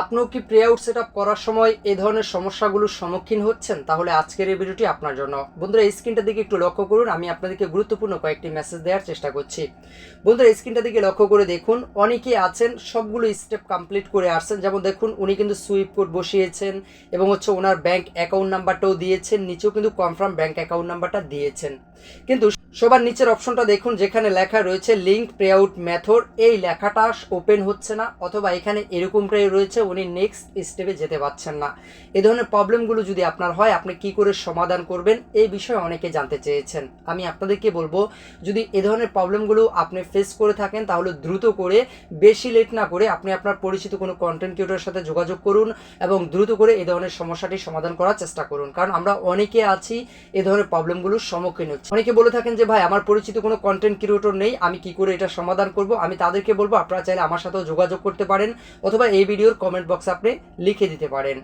আপনিও কি pray out set করার সময় এই ধরনের সমস্যাগুলোর সম্মুখীন হচ্ছেন? তাহলে আজকের এই ভিডিওটি আপনার জন্য। বন্ধুরা, এই স্ক্রিনটার দিকে একটু লক্ষ্য করুন। আমি আপনাদেরকে গুরুত্বপূর্ণ কয়েকটি মেসেজ দেওয়ার চেষ্টা করছি। বন্ধুরা, এই দিকে লক্ষ্য করে দেখুন। অনেকে আছেন, সবগুলো স্টেপ কমপ্লিট করে আসছেন। যেমন দেখুন, উনি কিন্তু সুইপ কোড বসিয়েছেন এবং হচ্ছে ওনার ব্যাংক অ্যাকাউন্ট নাম্বারটাও দিয়েছেন। নিচেও কিন্তু কনফার্ম ব্যাংক অ্যাকাউন্ট নাম্বারটা দিয়েছেন। কিন্তু সবার নিচের অপশনটা দেখুন, যেখানে লেখা রয়েছে লিঙ্ক প্রে আউট মেথড এই লেখাটা ওপেন হচ্ছে না, অথবা এখানে এরকমটাই রয়েছে, উনি নেক্সট স্টেপে যেতে পারছেন না। এ ধরনের প্রবলেমগুলো যদি আপনার হয়, আপনি কি করে সমাধান করবেন? এই বিষয়ে অনেকে জানতে চেয়েছেন। আমি আপনাদেরকে বলব, যদি এ ধরনের প্রবলেমগুলো আপনি ফেস করে থাকেন, তাহলে দ্রুত করে, বেশি লেট না করে আপনি আপনার পরিচিত কোনো কন্টেন্ট ক্রিয়েটরের সাথে যোগাযোগ করুন এবং দ্রুত করে এ ধরনের সমস্যাটি সমাধান করার চেষ্টা করুন। কারণ আমরা অনেকে আছি, এ ধরনের প্রবলেমগুলোর সম্মুখীন হচ্ছি। অনেকে বলে থাকেন যে ভাই, আমার পরিচিত কোনো কন্টেন্ট ক্রিয়েটর নেই, আমি কি করে এটা সমাধান করব? আমি তাদেরকে বলব, আপনারা চাইলে আমার সাথেও যোগাযোগ করতে পারেন, অথবা এই ভিডিওর কমেন্ট বক্সে আপনি লিখে দিতে পারেন।